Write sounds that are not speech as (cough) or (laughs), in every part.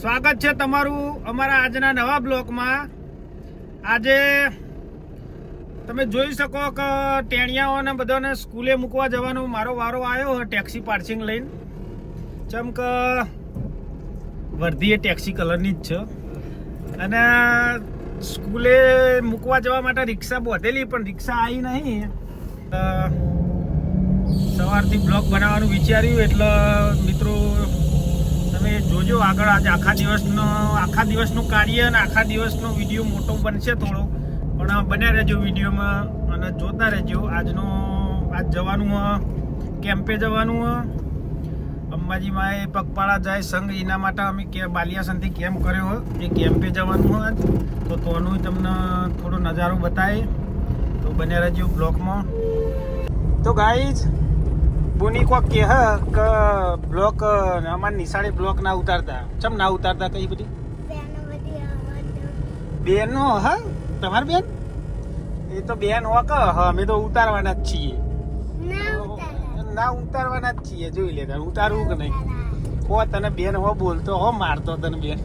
સ્વાગત છે તમારું અમારા આજના નવા બ્લોકમાં. આજે તમે જોઈ શકો કે ટેણિયાઓને બધાને સ્કૂલે મૂકવા જવાનો મારો વારો આવ્યો ટેક્સી પાર્સિંગ લઈને. ચમ કે વર્ધી એ ટેક્સી કલરની જ છે. અને સ્કૂલે મૂકવા જવા માટે રિક્ષા બોધેલી, પણ રિક્ષા આવી નહીં. સવારથી બ્લોગ બનાવવાનું વિચાર્યું, એટલે મિત્રો તમે જોજો આગળ આજે આખા દિવસનો, આખા દિવસનું કાર્ય અને આખા દિવસનો વીડિયો મોટો બનશે થોડો. પણ બન્યા રહેજો વિડીયોમાં અને જોતા રહેજો. આજનો, આજ જવાનું કેમ્પે જવાનું અંબાજી માએ પગપાળા જાય સંઘ, એના માટે અમે કે બાલિયાસનથી કેમ્પ કર્યો એ કેમ્પે જવાનું આજ. તો તોનું તમને થોડો નજારો બતાવે તો બન્યા રહેજો બ્લોકમાં. તો ગાઈઝ બોની કોક કે હ કે બ્લોક અમાર નિશાળે બ્લોક ના ઉતારતા. ચમ ના ઉતારતા કઈ બધી? બેનો હ? તમાર બેન? એ તો બેન હો હ અમે તો ઉતારવાના જ છીએ. ના ઉતારવાના જ છીએ જોઈ લે તારે ઉતારવું કે નહીં? હો તને બેન હો બોલતો હો મારતો તને બેન.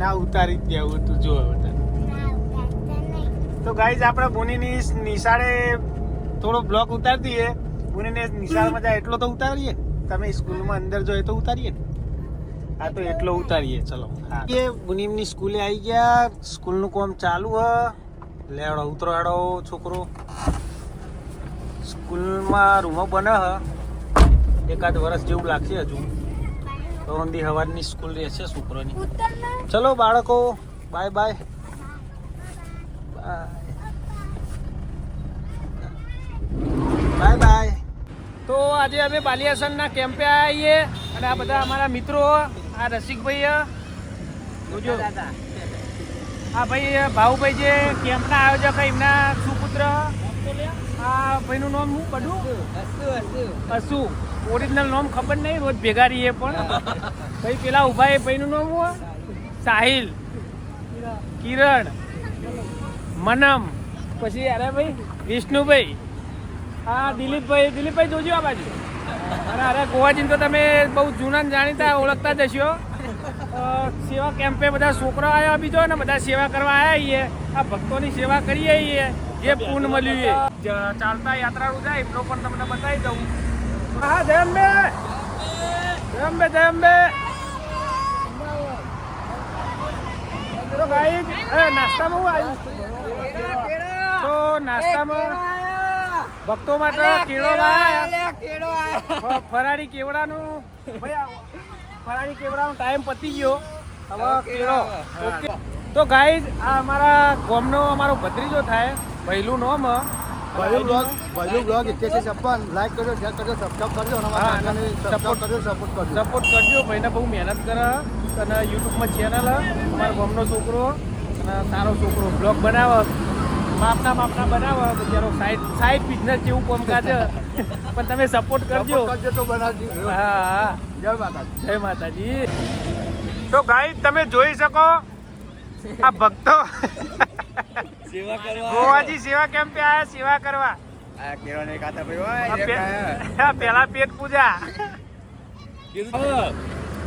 ના ઉતારી જ દેવું તું જો તને. તો ગાઈઝ આપણે બોનીની નિશાળે થોડો બ્લોક ઉતારી દઈએ પુણેને નિશાળમાં જાય એટલો તો ઉતારીએ. તમે સ્કૂલમાં અંદર જો એ તો ઉતારીએ આ હા તો એટલો ઉતારીએ. ચલો. હા. એ મુનિમની સ્કૂલે આવી ગયા. સ્કૂલનું કામ ચાલુ હ. લેવડો ઉતરો હેડો છોકરો. સ્કૂલમાં રૂમો બને હ. એકાદ વર્ષ જેવું લાગશે હજુ. તો હવારની સ્કૂલ રહેશે છોકરોની. ચલો બાળકો bye bye. Bye. Bye bye. તો આજે અમે બાલિયાસનના કેમ્પે આવીએ અને આ બધા અમારા મિત્રો, આ રસિકભાઈ જોજો. આ ભાઈ ભાઉભાઈ જે કેમ્પના આયોજક એમના સુપુત્ર. આ ભાઈનું નામ શું? બધું અસુ. ઓરિજિનલ નામ ખબર નહીં, રોજ ભેગા રહીએ પણ. ભાઈ, પેલા ઊભા એ ભાઈનું નામ હું સાહિલ. કિરણ. મનમ. પછી અરે ભાઈ, વિષ્ણુભાઈ. હા દિલીપભાઈ દિલીપભાઈ જોજો આ બાજુ. અને અરે ગોવાજીને તો તમે બહુ જૂના જાણીતા ઓળખતા જ હશો. સેવા કેમ્પે બધા છોકરા આવ્યા બીજો અને બધા સેવા કરવા આવ્યા છીએ આ ભક્તોની સેવા કરીએ છીએ જે પૂન મળ્યું એ ચાલતા યાત્રાળુ જાય એમનો પણ તમને બતાવી દઉં. હા જય બે જય અંબે જય અંબે ભાઈ નાસ્તામાં હું આવ્યું તો નાસ્તામાં ભક્તો માટે કેળો કેળો ફરાળી કેવડાનું? ફરાળી કેવડાનો ટાઈમ પતી ગયો. હવે કેળો. ઓકે. તો ગાઈઝ આ અમારા ગોમનો અમારો ભત્રીજો થાય. પહેલું નોમ ભલું બ્લોગ ભલું બ્લોગ. ઇત્યાસી છપ્પન લાઈક કરજો શેર કરજો સબસ્ક્રાઇબ કરજો અને support- કરજો સપોર્ટ કરજો. સપોર્ટ કરજો. ભાઈને બહુ મહેનત કરે. અને યુટ્યુબમાં ચેનલ અમારા ગોમનો છોકરો અને સારો છોકરો. બ્લોગ બનાવે. માપના માપના બનાવો બિચારો સાઈડ સાઈડ બિઝનેસ જેવું કામકાજ. પણ તમે સપોર્ટ કરજો. Support તો બનાવજો. હા હા. જય માતાજી. જય માતાજી. તો ગાઈ તમે જોઈ શકો આ ભક્તો સેવા ગોવાજી સેવા કેમ્પે આયા સેવા કરવા. આ કેરોને કાતા ભાઈ હોય આ પેલા પેટ પૂજા.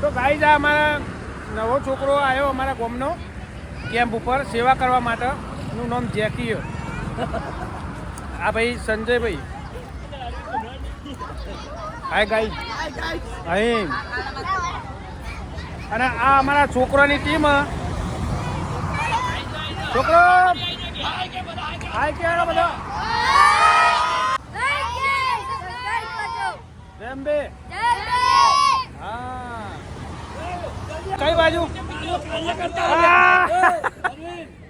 તો ગાઈ જા અમારા નવો છોકરો આવ્યો અમારા ગામનો કેમ્પ ઉપર સેવા કરવા માટે. એનું નામ જેકી આ ભાઈ સંજયભાઈ. હાય ગાઈ અહીં. અને આ અમારા છોકરાની ટીમ છોકરો! હાય કે બધા? હા. કઈ બાજુ!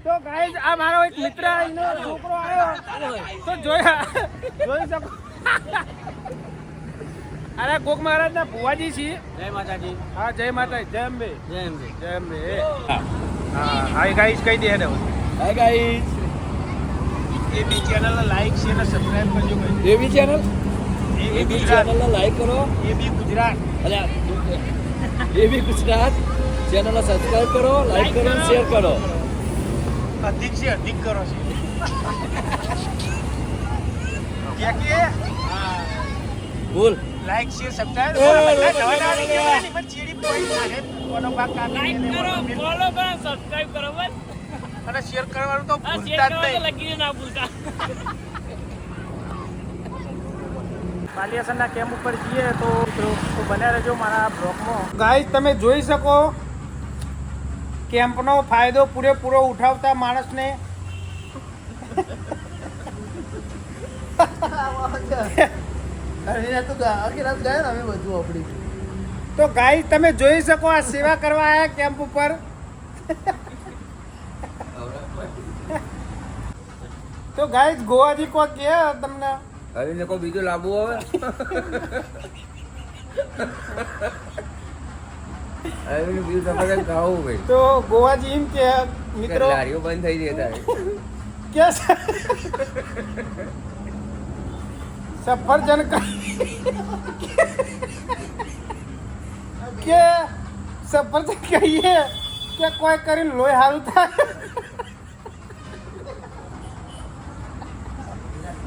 તો ગાઈઝ આ મારો એક મિત્ર એનો છોકરો આવ્યો. તો જોયા. જોઈ શકો. અરે કોક મહારાજ ના ભુવાજી છીએ. જય માતાજી. હા જય માતા જય અંબે. જય અંબે. જય અંબે. હા હાય ગાઈઝ કઈ દે હેડો hi guys A B channel like share અને સબસ્ક્રાઇબ કરજો ભાઈ. એબી ચેનલ એબી ચેનલને લાઈક કરો. A B Gujarat. અલ્યા એબી ગુજરાત. ચેનલ સબસ્ક્રાઇબ કરો લાઈક કરો શેર કરો. અધિક છે અધિક કરો છે. ક્યાં કે બોલ. લાઈક શેર સબસ્ક્રાઇબ એ, બધા પણ ચીડી પોઈન્ટ મારે કોનો ભાગ કાપી લાઈક કરો ફોલો કરો. સબસ્ક્રાઇબ કરો બસ. અને શેર કરવાનું તો ભૂલતા જ કરો નહીં. લગીને ના ભૂલતા. બાલિયાસનના કેમ્પ ઉપર જઈએ તો મિત્રો તો બન્યા રહેજો મારા બ્લોગમાં. ગાઈસ તમે જોઈ શકો કેમ્પનો ફાયદો પૂરેપૂરો ઉઠાવતા માણસને તો ગાય તમે જોઈ શકો આ સેવા કરવા આયા કેમ્પ ઉપર. તો ગાય ગોવાજી કો કે તમને? હવે કોઈ બીજું લાવવું હવે હવે બીજું તમારે ખાવું ભાઈ તો ગોવાજી એમ કે મિત્રો લારીઓ બંધ થઈ જતા કે સફરજન કે સફરજન કહીએ કે કોઈ કરીને લોહી સારું થાય.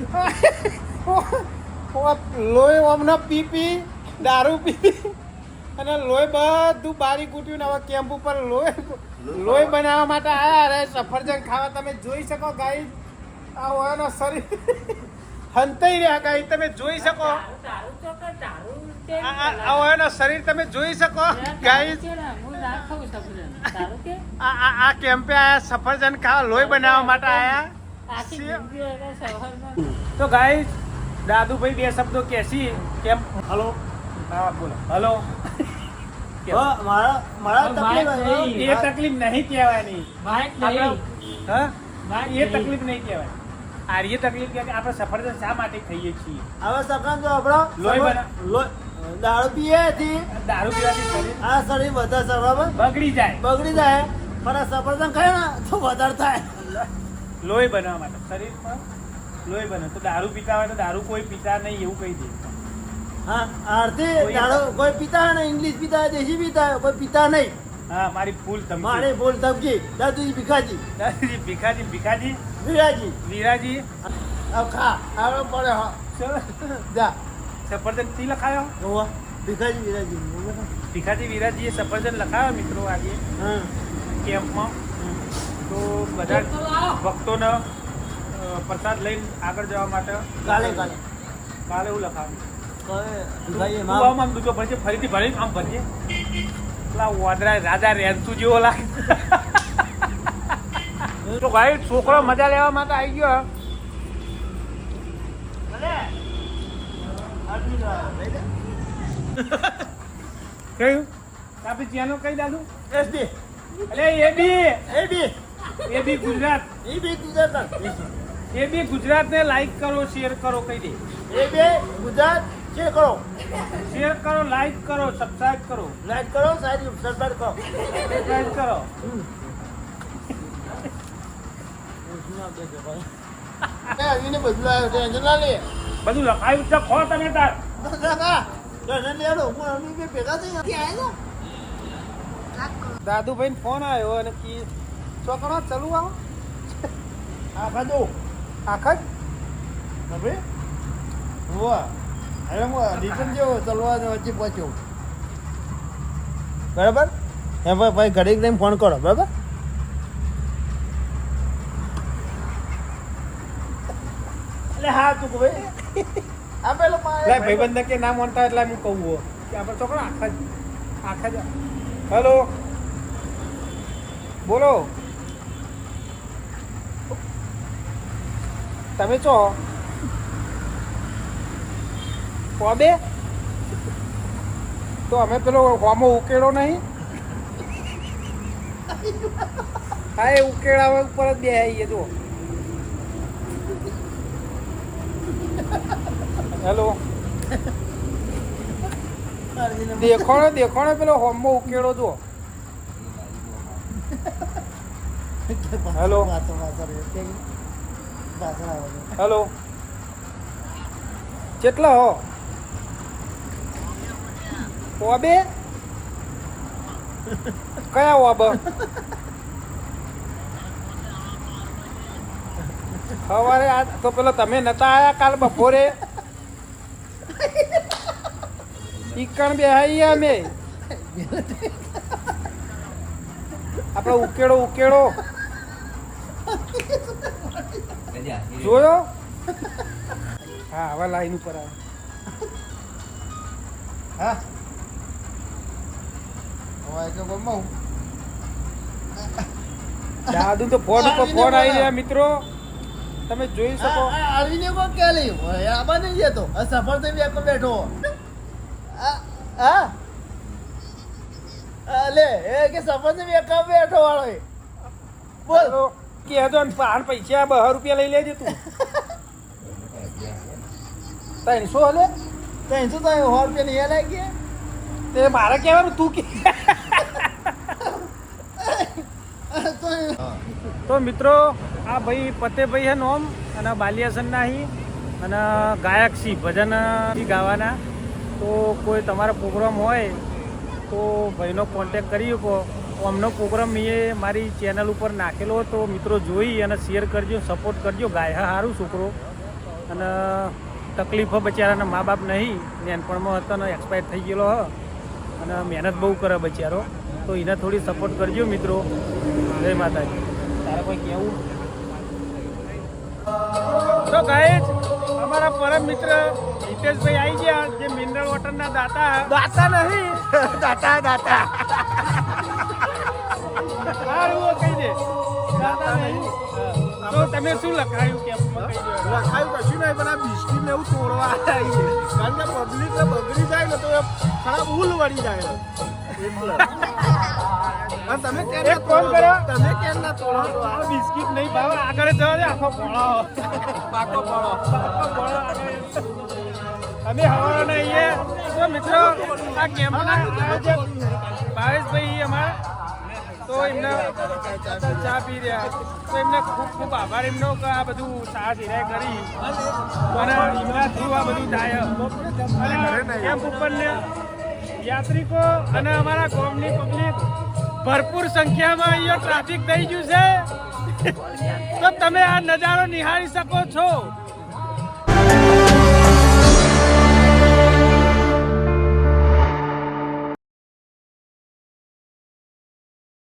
(laughs) લોહી ઓમના પી પી દારૂ પી. અને લોહી બધું બારી કૂટ્યું ને હવે કેમ્પ ઉપર લોહી લોહી બનાવવા માટે આયા. અરે સફરજન ખાવા તમે જોઈ શકો ગાઈ આ ઓયાનો શરીર (laughs) હંતાઈ રહ્યા ગાઈ તમે જોઈ શકો. આ આ શરીર તમે જોઈ શકો ગાઈ આ આ આ કેમ્પે આયા સફરજન ખાવા લોહી બનાવવા માટે આયા. તો ગાઈ દાદુભાઈ બે શબ્દો કેસી કેમ? હલો હા બોલો. હલો? મારા મારા તકલીફ એ તકલીફ નહીં કહેવાની. બાઈક આપણે- હા? વાત એ તકલીફ નહીં કહેવાય. આ તકલીફ કે આપણે સફરજન શા માટે ખાઈએ છીએ? હવે સકન જો આપણો લોહી સમજ- બના- લોહી- દારૂ પીવાથી આ શરીર બધા છે બગડી જાય. બગડી જાય. પણ આ સફરજન ખાય ને તો વધારે થાય. લોહી બનાવવા માટે. શરીરમાં લોહી બને. તો દારૂ પીતા હોય તો દારૂ કોઈ પીતા નહીં એવું કહી દે. હા કોઈ- દારૂ કોઈ પીતા હોય ને ઇંગ્લિશ પીતા દેશી પીતા કોઈ પીતા નહીં. હા મારી ફૂલ તમે મારી ફૂલ ધમકી. દાદુજી ભીખાજી. દાદુજી ભીખાજી ભીખાજી. વિરાજી. વીરાજી. આવ ખા આવડે પડે હો. જા. સફરજન તી લખાયો? હોવા ભીખાજી વિરાજી. ભીખાજી વીરાજીએ સફરજન લખાયો મિત્રો આજે? હા કેમ્પમાં. તો બધા ભક્તોને પ્રસાદ લઈને આગળ જવા માટે કાલે કાલે. કાલે એવું લખાવ્યું આમ આમ દૂધો ભરજે ફરીથી ભરી આમ ભરજે પેલા વાદરા રાજા રહેતું જેવો લાગે. તો ભાઈ છોકરો મજા લેવા માટે આવી ગયો. કયું? આપણે ચેનલ કઈ દાદુ? એસડી. એટલે એ બી. એ બી. એ બી ગુજરાત. એ બી ગુજરાત. એ બી ગુજરાતને લાઈક કરો શેર કરો કઈ દે. એ બે ગુજરાત. છે કરો. શેર કરો લાઈક કરો સબસ્ક્રાઇબ કરો. લાઈક કરો સાહેબ સબસ્ક્રાઇબ કરો. સબસ્ક્રાઇબ કરો. બધું ના લે બધું લખાયું છે ખો તમે તાર. દાદુ ભાઈ હું ભેગા થઈ આવ્યા? દાદુભાઈ ફોન આવ્યો અને કી છોકરો ચલું આવો. આખા જો. આખા જ? હવે? હોવા હવે હું રિટર્ન જેવો ચલવા વચ્ચે પહોંચ્યો. બરાબર? હે ભાઈ ભાઈ ઘડીક લઈને ફોન કરો બરાબર? એટલે હા તું ભાઈ. આ પેલો ભાઈબંધ કે ના માનતા એટલે હું કહું કે આપણે છોકરો આખા આખા જ. હેલો બોલો? તમે છો? કોબે તો અમે પેલો હોમો ઉકેળો નહીં? હા એ ઉકેળા ઉપર જ બે આવીએ જો હેલો. દેખાણો દેખાણો પેલો હોમો ઉકેળો જો હેલો. હેલો. કેટલા હો? ઓબે કયા ઓબ સવારે આ તો પેલો તમે નતા આયા કાલ બપોરે ઈકણ બેહાઈએ અમે આપણે ઉકેડો ઉકેડો જોયો હા હવે લાઈન ઉપર આવે હા કે દાદુ તો ફોન ઉપર ફોન આવી રહ્યા મિત્રો. તમે જોઈ શકો. આવીને કોણ કે લી? આબા નહીં જતો સફર થઈ બેકો બેઠો આ- હા અલે એ કે સફર થઈ બેકો બેઠો વાળો. બોલ. કહેતો ને પાન પૈસા બહાર રૂપિયા લઈ લેજે તું. ત્રણસો હલે ત્રણસો તો સો રૂપિયા નહીં લાગી તે મારે કહેવાનું તું કે તો તો મિત્રો, આ ભાઈ પતેભાઈ હે નોમ અને બાલિયાસનના હી અને ગાયક સી, ભજન ગાવાના. તો કોઈ તમારો પ્રોગ્રામ હોય તો ભાઈનો કોન્ટેક કરી શકો. અમનો પ્રોગ્રામ મેં મારી ચેનલ ઉપર નાખેલો હતો. મિત્રો જોઈ અને શેર કરજો સપોર્ટ કરજો. ગાય સારું છોકરો. અને તકલીફો બચારાના મા બાપ નહીં. નેનપણમાં હતો ને એક્સપાયર થઈ ગયેલો હ. અને મહેનત બહુ કરે બચારો. તો એને થોડી સપોર્ટ કરજો મિત્રો. જય માતાજી. તારે કોઈ કહેવું તો ગાઈસ અમારા પરમ મિત્ર હિતેશભાઈ આવી ગયા જે મિનરલ વોટરના દાતા દાતા નહીં દાતા દાતા. સારું કહી દે. દાતા નહીં. તો તમે શું લખાયું કે લખાયું કશું નહીં પણ આ બિસ્કીટ ને એવું તોડવા આવી છે. કારણ કે પબ્લિક ને બગડી જાય ને તો ખરાબ ઉલ વળી જાય. એટલે તમે કેમ એક કામ કરો. તમે કેમ ના તોડો? આ બિસ્કિટ નહીં ભાવ આગળ જવા દે આખો પોળો. પાકો પોળો. અમે હવાના તો મિત્રો આ કેમ્પના આયોજક ભાવેશભાઈ અમારા. તો એમને ચા પી રહ્યા. તો એમને ખૂબ ખૂબ આભાર એમનો કે આ બધું સાહસ હિરાય કરી. અને એમના થ્રુ આ બધું થાય. કેમ્પ ઉપરને યાત્રિકો અને અમારા ગામની પબ્લિક ભરપૂર સંખ્યામાં અહીંયા ટ્રાફિક થઈ ગયું છે. તો તમે આ નજારો નિહાળી શકો છો.